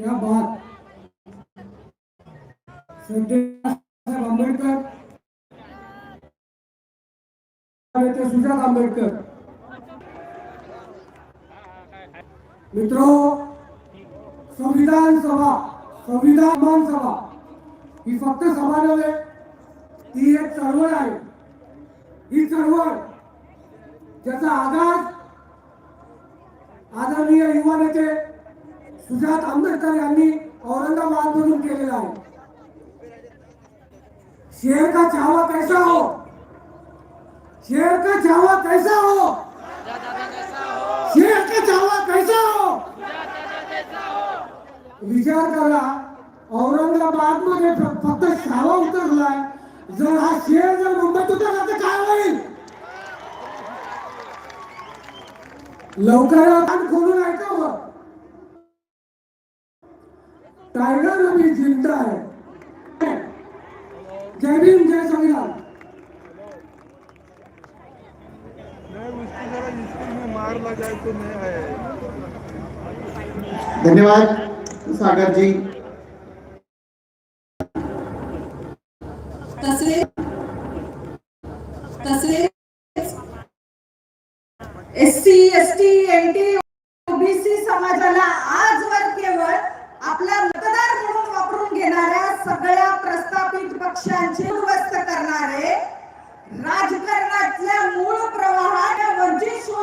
क्या बात? साहेब आंबेडकर. आणि सुजात आंबेडकर. मित्रो संविधान सभा संविधान सभा ही फक्त सभा नव्हे ती एक चळवळ आहे. ही चळवळ ज्याचा आधार आदरणीय युवा नेते सुजात आंबेडकर यांनी औरंगाबाद मधून केलेला आहे. शेर का चावा कैसा हो? शेर का चावा कैसा हो? शेर का चावा कैसा हो? विचार करा औरंगाबादमध्ये फक्त शावा उतरलाय. जर हा शेर जर मुंबईत उतरला तर काय होईल? लवकर कान खोलून ऐकावं टायगर अभी जिंदा है जय भीम जय संविधान. धन्यवाद Sagar ji S C S T N T OBC समाजाला आज पक्षांचे उद्ध्वस्त करणारे राजकारणातल्या मूळ प्रवाहात वंचित शोषण